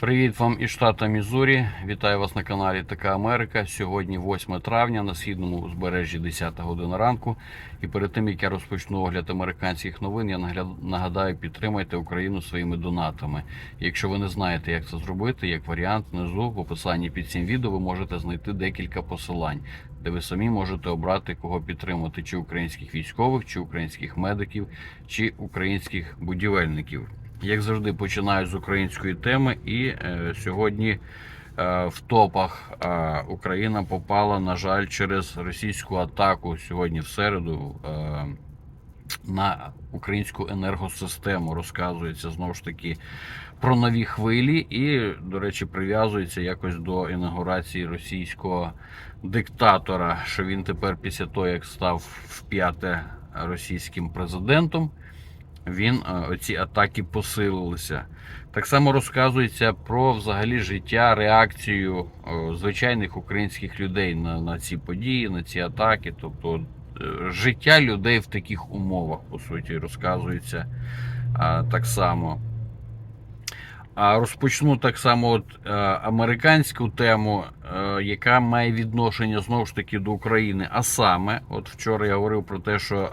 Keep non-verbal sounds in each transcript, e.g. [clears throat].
Привіт вам із штата Мізурі. Вітаю вас на каналі Така Америка. Сьогодні 8 травня на східному узбережжі 10 година ранку. І перед тим як я розпочну огляд американських новин, я нагадаю, підтримайте Україну своїми донатами. Якщо ви не знаєте, як це зробити, як варіант, внизу в описанні під цим відео ви можете знайти декілька посилань, де ви самі можете обрати кого підтримати: чи українських військових, чи українських медиків, чи українських будівельників. Як завжди, починаю з української теми, і е, сьогодні е, в топах е, Україна попала, на жаль, через російську атаку сьогодні в середу е, на українську енергосистему. Розказується знову ж таки про нові хвилі, і, до речі, прив'язується якось до інаугурації російського диктатора, що він тепер, після того, як став вп'яте російським президентом він е, оці атаки посилилися. Так само розказується про взагалі життя, реакцію е, звичайних українських людей на, на ці події, на ці атаки. Тобто е, життя людей в таких умовах, по суті, розказується так само. А розпочну так само от, американську тему, яка має відношення знову ж таки до України. А саме, от вчора я говорив про те, що е,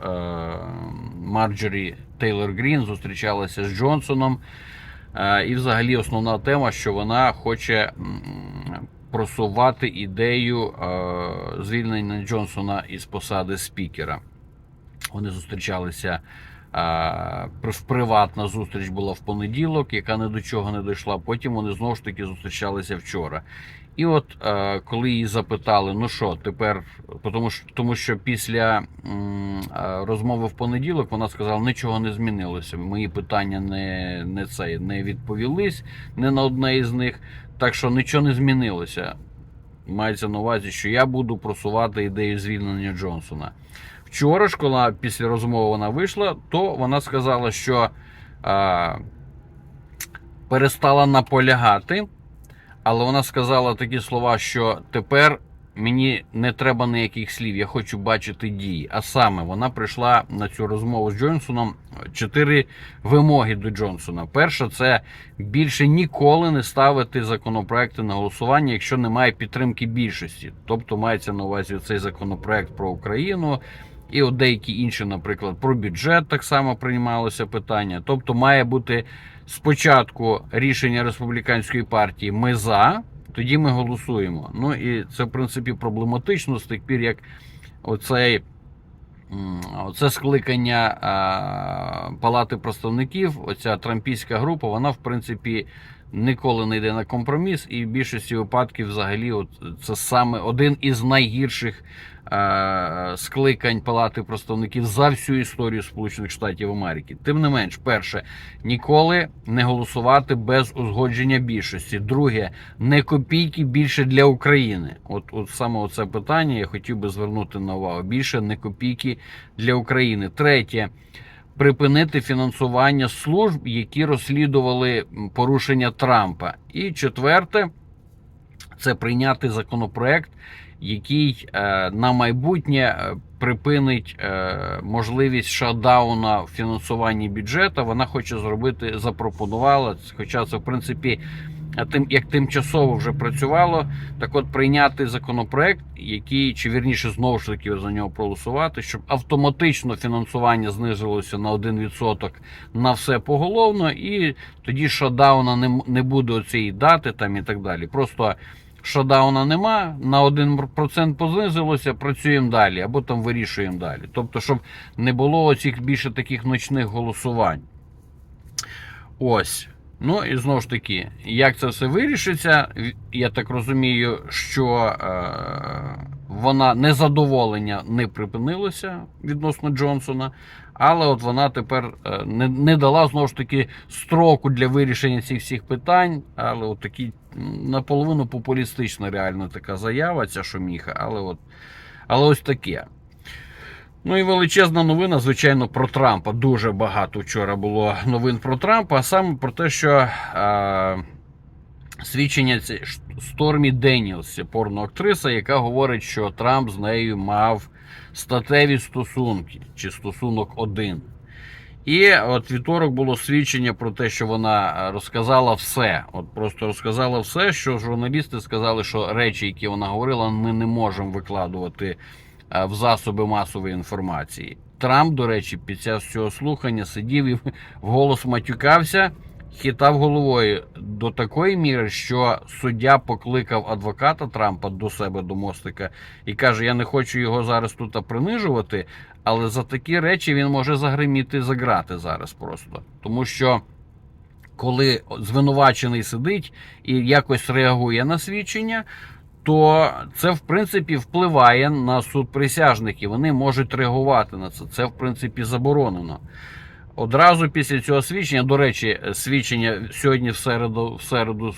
Марджорі Тейлор Грін зустрічалася з Джонсоном. Е, і взагалі основна тема, що вона хоче просувати ідею е, звільнення Джонсона із посади спікера. Вони зустрічалися. при- Приватна зустріч була в понеділок, яка ні до чого не дійшла. Потім вони знову ж таки зустрічалися вчора. І от е, коли її запитали, ну що, тепер, тому що, тому що після е, розмови в понеділок вона сказала, нічого не змінилося. Мої питання не, не, це, не відповілись не на одне із них. Так що нічого не змінилося. Мається на увазі, що я буду просувати ідею звільнення Джонсона. Вчора ж, коли після розмови вона вийшла, то вона сказала, що а, перестала наполягати, але вона сказала такі слова, що тепер мені не треба ніяких слів, я хочу бачити дії. А саме вона прийшла на цю розмову з Джонсоном чотири вимоги до Джонсона. Перша це більше ніколи не ставити законопроекти на голосування, якщо немає підтримки більшості. Тобто мається на увазі цей законопроект про Україну. І от деякі інші, наприклад, про бюджет так само приймалося питання. Тобто, має бути спочатку рішення республіканської партії ми за, тоді ми голосуємо. Ну і це в принципі проблематично з тих пір, як оцей. Оце скликання а, Палати представників, оця трампійська група, вона в принципі ніколи не йде на компроміс, і в більшості випадків, взагалі, от це саме один із найгірших скликань Палати представників за всю історію Сполучених Штатів Америки. Тим не менш, перше, ніколи не голосувати без узгодження більшості. Друге, не копійки більше для України. От, от саме оце питання я хотів би звернути на увагу. Більше не копійки для України. Третє. Припинити фінансування служб, які розслідували порушення Трампа. І четверте, це прийняти законопроект, який е, на майбутнє е, припинить е, можливість шатдауна в фінансуванні бюджету. Вона хоче зробити, запропонувала, хоча це в принципі. а Тим як тимчасово вже працювало, так от прийняти законопроект, який чи вірніше знову ж таки за нього проголосувати, щоб автоматично фінансування знизилося на 1% на все поголовно, і тоді шатдауна не, не буде оцієї дати там і так далі. Просто шатдауна нема, на 1% познизилося, працюємо далі, або там вирішуємо далі. Тобто, щоб не було оцих більше таких ночних голосувань. Ось. Ну і знову ж таки, як це все вирішиться, я так розумію, що е, вона незадоволення не припинилося відносно Джонсона, але от вона тепер е, не, не дала знову ж таки строку для вирішення цих всіх питань. Але от такі наполовину популістична реально така заява, ця шуміха, але от але ось таке. Ну і величезна новина, звичайно, про Трампа. Дуже багато вчора було новин про Трампа, а саме про те, що е, свідчення Стормі Деніелс, порноактриса, яка говорить, що Трамп з нею мав статеві стосунки чи стосунок один. І от вівторок було свідчення про те, що вона е, розказала все. От просто розказала все, що журналісти сказали, що речі, які вона говорила, ми не можемо викладувати е, в засоби масової інформації. Трамп, до речі, під час цього слухання сидів і [laughs] вголос матюкався, хитав головою до такої міри, що суддя покликав адвоката Трампа до себе до мостика і каже: Я не хочу його зараз тут принижувати, але за такі речі він може загриміти за грати зараз просто. Тому що коли звинувачений сидить і якось реагує на свідчення, то це в принципі впливає на суд присяжників. Вони можуть реагувати на це. Це в принципі заборонено. Одразу після цього свідчення, до речі, свідчення сьогодні в середу, в середу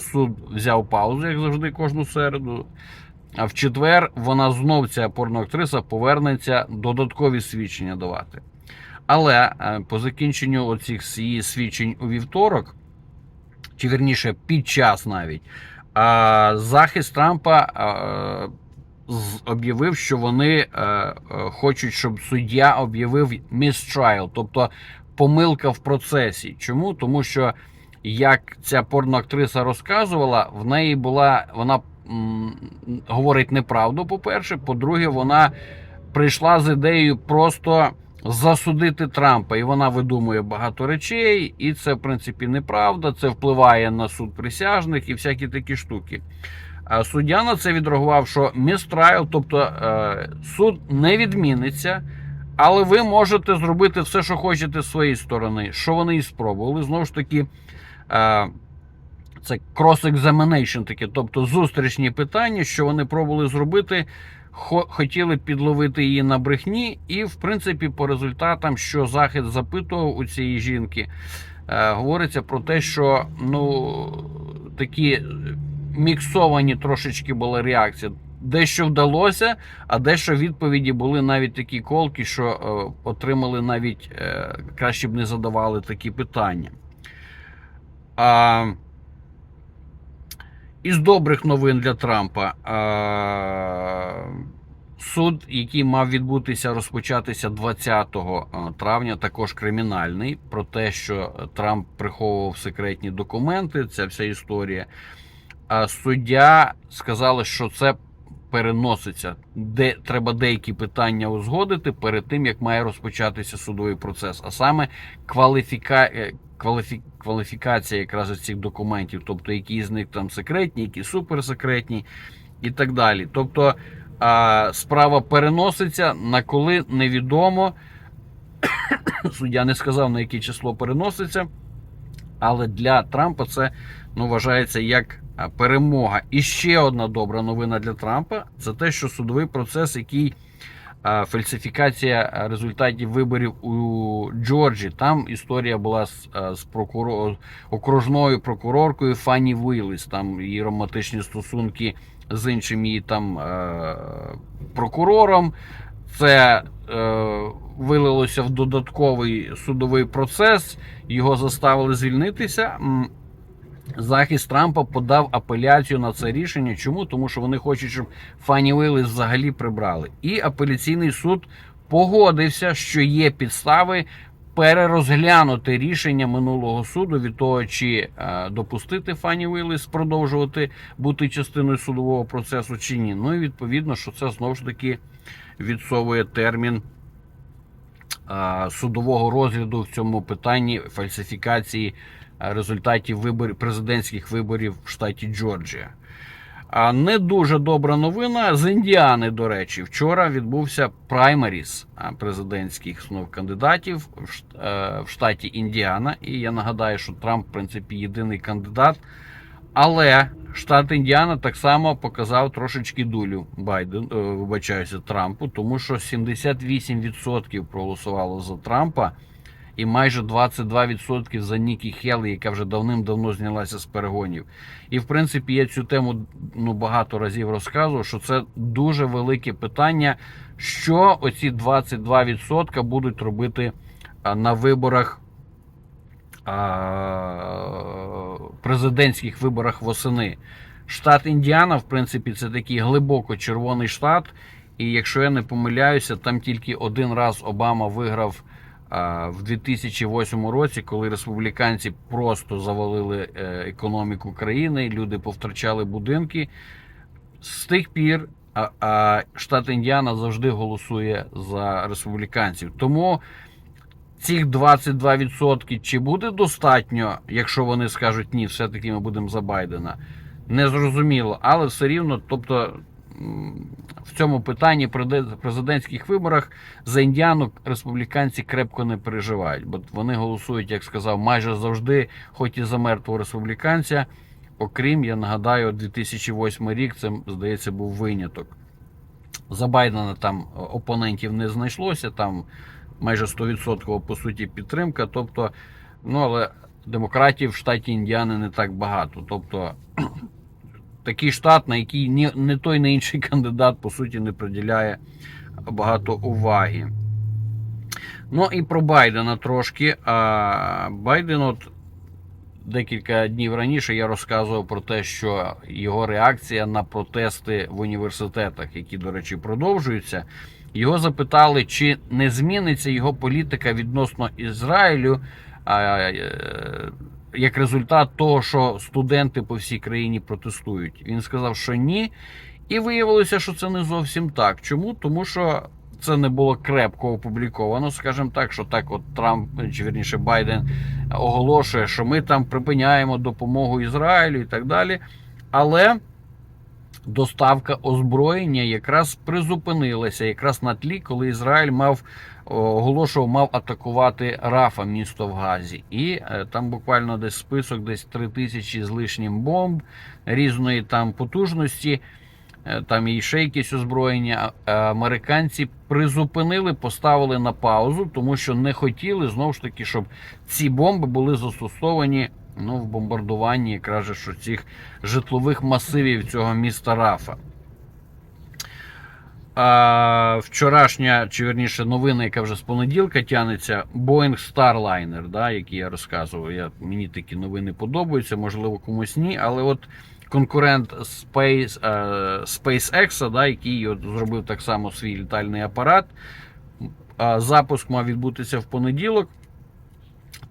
суд взяв паузу, як завжди, кожну середу. А в четвер вона знов, ця порноактриса, повернеться додаткові свідчення давати. Але е, по закінченню оцих її свідчень у вівторок, чи вірніше під час навіть, захист Трампа об'явив, що вони е, е, хочуть, щоб суддя об'явив mistrial, тобто помилка в процесі. Чому? Тому що як ця порноактриса розказувала, в неї була вона м, говорить неправду. По-перше, по-друге, вона прийшла з ідеєю просто засудити Трампа, і вона видумує багато речей, і це в принципі неправда. Це впливає на суд присяжних і всякі такі штуки. А Суддя на це відреагував, що містрайл, тобто е, суд не відміниться, але ви можете зробити все, що хочете з своєї сторони, що вони і спробували. Знову ж таки, е, це cross-examination таке, тобто зустрічні питання, що вони пробували зробити, хотіли підловити її на брехні, і, в принципі, по результатам, що захист запитував у цієї жінки, е, говориться про те, що ну такі міксовані трошечки була реакція. Дещо вдалося, а дещо відповіді були навіть такі колки, що е, отримали навіть е, краще б не задавали такі питання. А, із добрих новин для Трампа. А, суд, який мав відбутися, розпочатися 20 травня, також кримінальний, про те, що Трамп приховував секретні документи, ця вся історія. А суддя сказали, що це переноситься, де треба деякі питання узгодити перед тим, як має розпочатися судовий процес, а саме кваліфіка... е, кваліфі... кваліфікація якраз цих документів, тобто які з них там секретні, які суперсекретні і так далі. Тобто а, справа переноситься на коли невідомо. [coughs] Суддя не сказав, на яке число переноситься. Але для Трампа це ну, вважається як перемога. І ще одна добра новина для Трампа це те, що судовий процес, який фальсифікація результатів виборів у Джорджі, там історія була з, з прокурор, окружною прокуроркою Фанні Вілліс, там її романтичні стосунки з іншим її там прокурором. Це е, вилилося в додатковий судовий процес, його заставили звільнитися. Захист Трампа подав апеляцію на це рішення. Чому? Тому що вони хочуть, щоб Фанні Вейлис взагалі прибрали. І апеляційний суд погодився, що є підстави перерозглянути рішення минулого суду від того, чи е, допустити Фанні Вейлис продовжувати бути частиною судового процесу чи ні. Ну і відповідно, що це знову ж таки відсовує термін а, судового розгляду в цьому питанні фальсифікації результатів виборів президентських виборів в штаті Джорджія. А не дуже добра новина з Індіани, до речі. Вчора відбувся праймеріс президентських знов кандидатів е, в штаті Індіана. І я нагадаю, що Трамп, в принципі, єдиний кандидат. Але штат Індіана так само показав трошечки дулю Байден, е, вибачаюся, Трампу, тому що 78% проголосувало за Трампа і майже 22% за Нікі Хеллі, яка вже давним-давно знялася з перегонів. І в принципі я цю тему ну, багато разів розказував, що це дуже велике питання, що оці 22% будуть робити на виборах президентських виборах восени. Штат Індіана, в принципі, це такий глибоко червоний штат. І якщо я не помиляюся, там тільки один раз Обама виграв в 2008 році, коли республіканці просто завалили е, економіку країни, люди повтрачали будинки. З тих пір штат Індіана завжди голосує за республіканців. Тому цих 22% чи буде достатньо, якщо вони скажуть ні, все-таки ми будемо за Байдена. Незрозуміло, але все рівно, тобто в цьому питанні президентських виборах за індіану республіканці крепко не переживають, бо вони голосують, як сказав, майже завжди, хоч і за мертвого республіканця. Окрім, я нагадаю, 2008 рік це, здається, був виняток. За Байдена там опонентів не знайшлося, там майже 100% по суті підтримка. Тобто, ну але демократів в штаті Індіани не так багато. Тобто такий штат, на який ні, не той, не інший кандидат, по суті, не приділяє багато уваги. Ну і про Байдена трошки. А Байден, от декілька днів раніше я розказував про те, що його реакція на протести в університетах, які, до речі, продовжуються. Його запитали, чи не зміниться його політика відносно Ізраїлю е, як результат того, що студенти по всій країні протестують. Він сказав, що ні. І виявилося, що це не зовсім так. Чому? Тому що це не було крепко опубліковано, скажімо так, що так, от Трамп, чи вірніше Байден оголошує, що ми там припиняємо допомогу Ізраїлю і так далі. Але доставка озброєння якраз призупинилася, якраз на тлі, коли Ізраїль мав оголошував, мав атакувати Рафа, місто в Газі. І е, там буквально десь список, десь 3 тисячі з лишнім бомб різної там потужності. Е, Там і ще якісь озброєння. Американці призупинили, поставили на паузу, тому що не хотіли знову ж таки, щоб ці бомби були застосовані ну, в бомбардуванні якраз що цих житлових масивів цього міста Рафа. А, вчорашня, чи верніше, новина, яка вже з понеділка тягнеться, Boeing Starliner, да, який я розказував. Я, мені такі новини подобаються, можливо, комусь ні. Але от конкурент Space, е, SpaceX, да, який от зробив так само свій літальний апарат. Запуск мав відбутися в понеділок.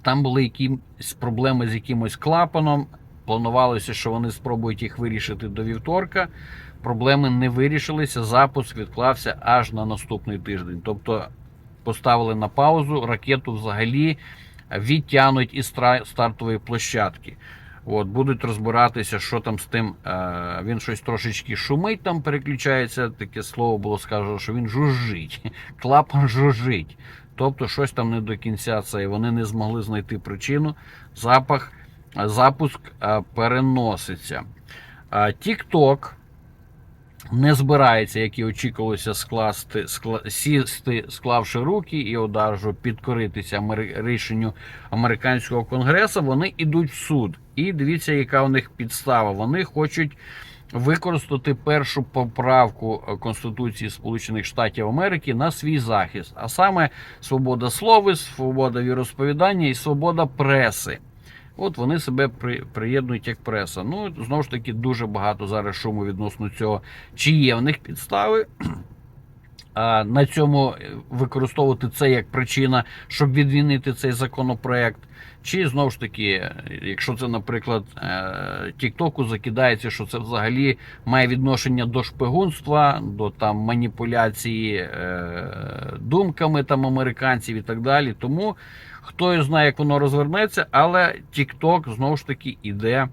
Там були якісь проблеми з якимось клапаном. Планувалося, що вони спробують їх вирішити до вівторка. Проблеми не вирішилися. Запуск відклався аж на наступний тиждень. Тобто поставили на паузу, ракету взагалі відтягнуть із стартової площадки. От, будуть розбиратися, що там з тим. Е, він щось трошечки шумить, там переключається. Таке слово було сказано, що він жужжить. [laughs] Клапан жужжить. Тобто щось там не до кінця це. Вони не змогли знайти причину. Запах, запуск е, переноситься. Е, TikTok не збирається, як і очікувалося, скласти, скла, сісти, склавши руки і одержу підкоритися амери- рішенню американського конгресу. Вони йдуть в суд. І дивіться, яка у них підстава. Вони хочуть використати першу поправку Конституції Сполучених Штатів Америки на свій захист, а саме свобода слова, свобода віросповідання і свобода преси. От вони себе при, приєднують як преса. Ну знову ж таки дуже багато зараз шуму відносно цього. Чи є в них підстави? [clears throat] А на цьому використовувати це як причина, щоб відмінити цей законопроект. Чи знову ж таки, якщо це, наприклад, е, Тіктоку закидається, що це взагалі має відношення до шпигунства, до там маніпуляції е, думками там американців і так далі. Тому хто знає, як воно розвернеться, але TikTok знову ж таки іде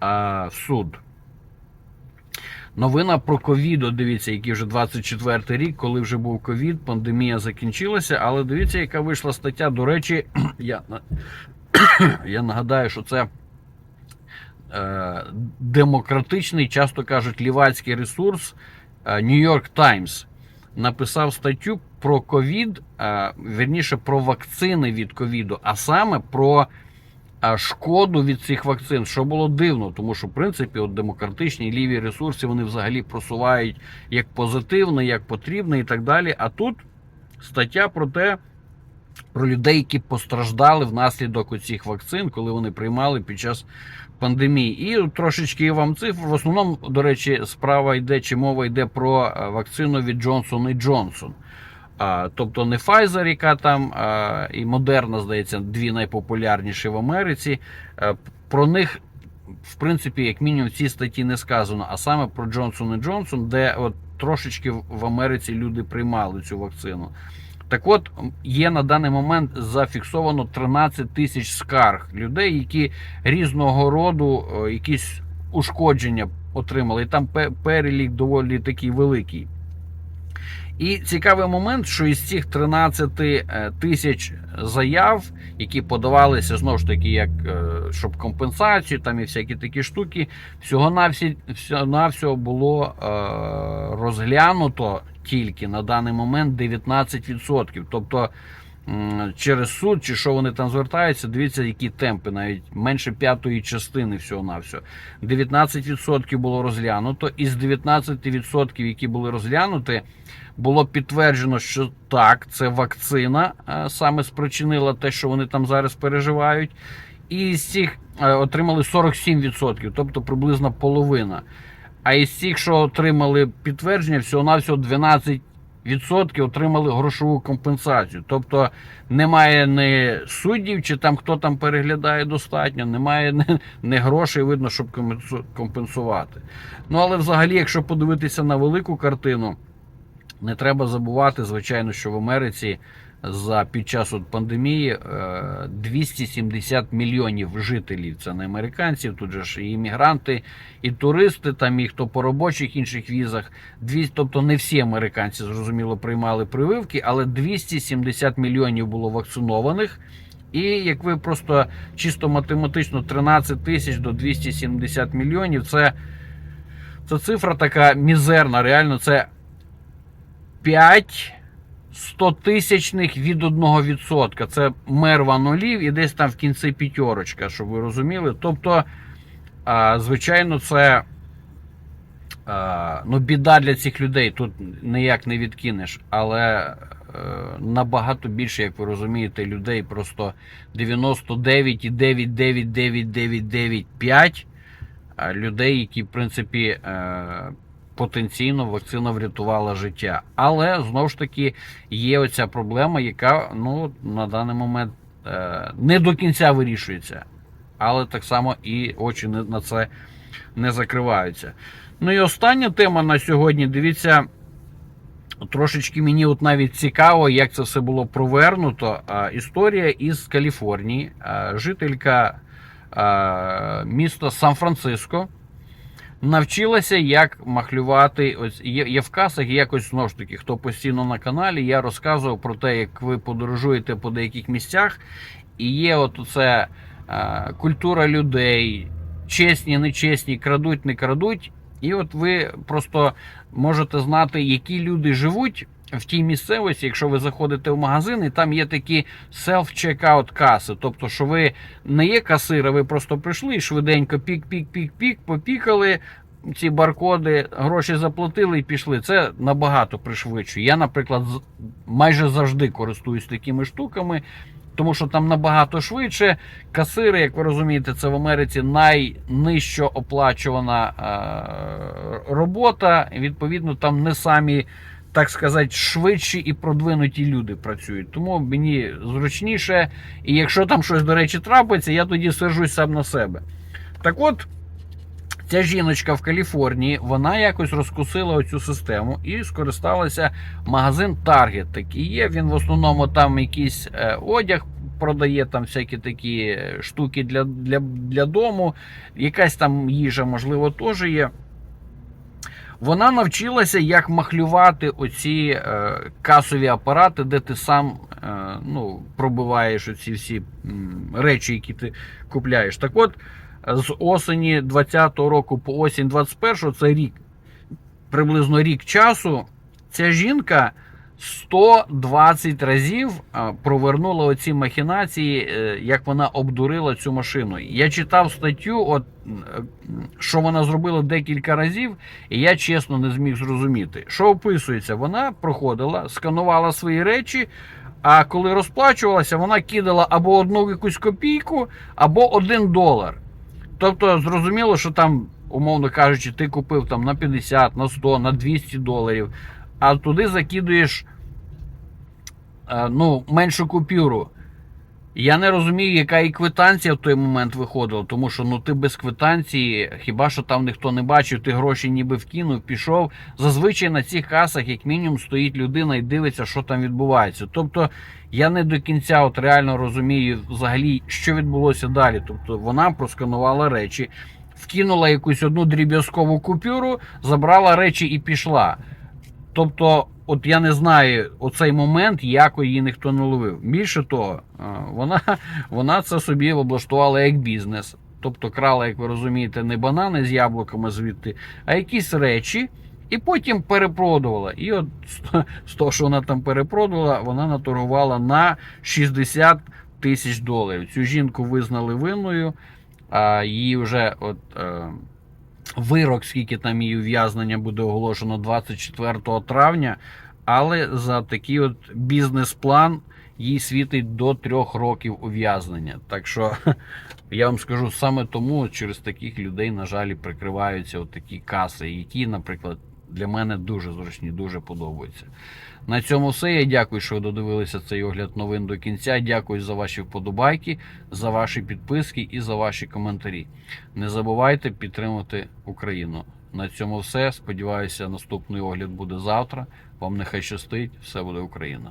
а, в суд. Новина про ковід, дивіться, який вже 24 рік, коли вже був ковід, пандемія закінчилася. Але дивіться, яка вийшла стаття. До речі, [clears throat] я, [clears throat] я нагадаю, що це е, демократичний, часто кажуть, лівацький ресурс е, New York Times написав статтю про ковід, вірніше про вакцини від ковіду, а саме про шкоду від цих вакцин, що було дивно, тому що в принципі от демократичні ліві ресурси вони взагалі просувають як позитивне, як потрібне і так далі. А тут стаття про те, про людей, які постраждали внаслідок оцих вакцин, коли вони приймали під час пандемії. І трошечки вам цифр. В основному, до речі, справа йде чи мова йде про е, вакцину від Johnson Johnson. А, тобто не Pfizer, яка там а, і Moderna, здається, дві найпопулярніші в Америці. Е, Про них, в принципі, як мінімум, в цій статті не сказано, а саме про Johnson Johnson, де от трошечки в Америці люди приймали цю вакцину. Так от, є на даний момент зафіксовано 13 тисяч скарг людей, які різного роду е, якісь ушкодження отримали. І там перелік доволі такий великий. І цікавий момент, що із цих 13 е, тисяч заяв, які подавалися знову ж таки, як е, щоб компенсацію, там і всякі такі штуки, всього навсі всього було розглянуто тільки на даний момент 19%. Тобто через суд, чи що вони там звертаються, дивіться, які темпи, навіть менше п'ятої частини всього навсього 19% було розглянуто. Із 19%, які були розглянуті, було підтверджено, що так, це вакцина е, саме спричинила те, що вони там зараз переживають. І з цих е, отримали 47%, тобто приблизно половина. А із цих, що отримали підтвердження, всього-навсього 12% отримали грошову компенсацію. Тобто немає ні суддів, чи там хто там переглядає достатньо, немає ні, ні грошей, видно, щоб компенсу- компенсувати. Ну але взагалі, якщо подивитися на велику картину, не треба забувати, звичайно, що в Америці за під час от пандемії е, 270 мільйонів жителів. Це не американців, тут же ж і іммігранти, і туристи, там і хто по робочих інших візах. 200, тобто не всі американці зрозуміло приймали прививки, але 270 мільйонів було вакцинованих. І як ви просто чисто математично 13 тисяч до 270 мільйонів, це, це цифра така мізерна. Реально, це 5 100-тисячних від 1%. Це мерва нулів і десь там в кінці п'ятерочка, щоб ви розуміли. Тобто, звичайно, це ну, біда для цих людей. Тут ніяк не відкинеш. Але е, набагато більше, як ви розумієте, людей просто 99,9999995 а, людей, які, в принципі, е, потенційно вакцина врятувала життя. Але знову ж таки є оця проблема, яка ну, на даний момент е, не до кінця вирішується. Але так само і очі на це не закриваються. Ну і остання тема на сьогодні. Дивіться, трошечки мені от навіть цікаво, як це все було провернуто. Історія із Каліфорнії, жителька міста Сан-Франциско навчилася, як махлювати. Ось є, в касах, якось знову ж таки, хто постійно на каналі, я розказував про те, як ви подорожуєте по деяких місцях, і є от це е, культура людей, чесні, нечесні, крадуть, не крадуть. І от ви просто можете знати, які люди живуть в тій місцевості, якщо ви заходите в магазин, і там є такі self-checkout каси. Тобто, що ви не є касир, а ви просто прийшли і швиденько пік-пік-пік-пік, попікали ці баркоди, гроші заплатили і пішли. Це набагато пришвидшує. Я, наприклад, майже завжди користуюсь такими штуками. Тому що там набагато швидше. Касири, як ви розумієте, це в Америці найнижчо оплачувана е, робота. Відповідно, там не самі, так сказати, швидші і продвинуті люди працюють. Тому мені зручніше. І якщо там щось, до речі, трапиться, я тоді сержусь сам на себе. Так от. Ця жіночка в Каліфорнії, вона якось розкусила оцю систему і скористалася магазин Target. Такий є. Він в основному там якийсь е, одяг продає, там всякі такі е, штуки для, для, для дому, якась там їжа, можливо, теж є. Вона навчилася, як махлювати оці е, касові апарати, де ти сам е, ну, пробиваєш оці всі речі, які ти купляєш. Так от, з осені 20-го року по осінь 21-го, це рік, приблизно рік часу, ця жінка 120 разів провернула оці махінації, е, як вона обдурила цю машину. Я читав статтю, от, е, що вона зробила декілька разів, і я чесно не зміг зрозуміти. Що описується? Вона проходила, сканувала свої речі. А коли розплачувалася, вона кидала або одну якусь копійку, або один долар. Тобто, зрозуміло, що там, умовно кажучи, ти купив там на 50, на 100, на 200 доларів, а туди закидуєш ну, меншу купюру. Я не розумію, яка і квитанція в той момент виходила, тому що ну ти без квитанції, хіба що там ніхто не бачив, ти гроші ніби вкинув, пішов. Зазвичай на цих касах, як мінімум, стоїть людина і дивиться, що там відбувається. Тобто я не до кінця от реально розумію взагалі, що відбулося далі. Тобто вона просканувала речі, вкинула якусь одну дріб'язкову купюру, забрала речі і пішла. Тобто, от я не знаю оцей момент, як її ніхто не ловив. Більше того, е, вона, [laughs] вона це собі облаштувала як бізнес. Тобто крала, як ви розумієте, не банани з яблуками звідти, а якісь речі, і потім перепродувала. І от з- того, що вона там перепродувала, вона наторгувала на 60 тисяч доларів. Цю жінку визнали винною, а її вже от. Вирок, скільки там її ув'язнення буде оголошено 24 травня. Але за такий от бізнес-план їй світить до трьох років ув'язнення. Так що [laughs] я вам скажу саме тому через таких людей, на жаль, прикриваються от такі каси, які, наприклад, для мене дуже зручні, дуже подобаються. На цьому все. Я дякую, що ви додивилися цей огляд новин до кінця. Дякую за ваші вподобайки, за ваші підписки і за ваші коментарі. Не забувайте підтримати Україну. На цьому все. Сподіваюся, наступний огляд буде завтра. Вам нехай щастить. Все буде Україна.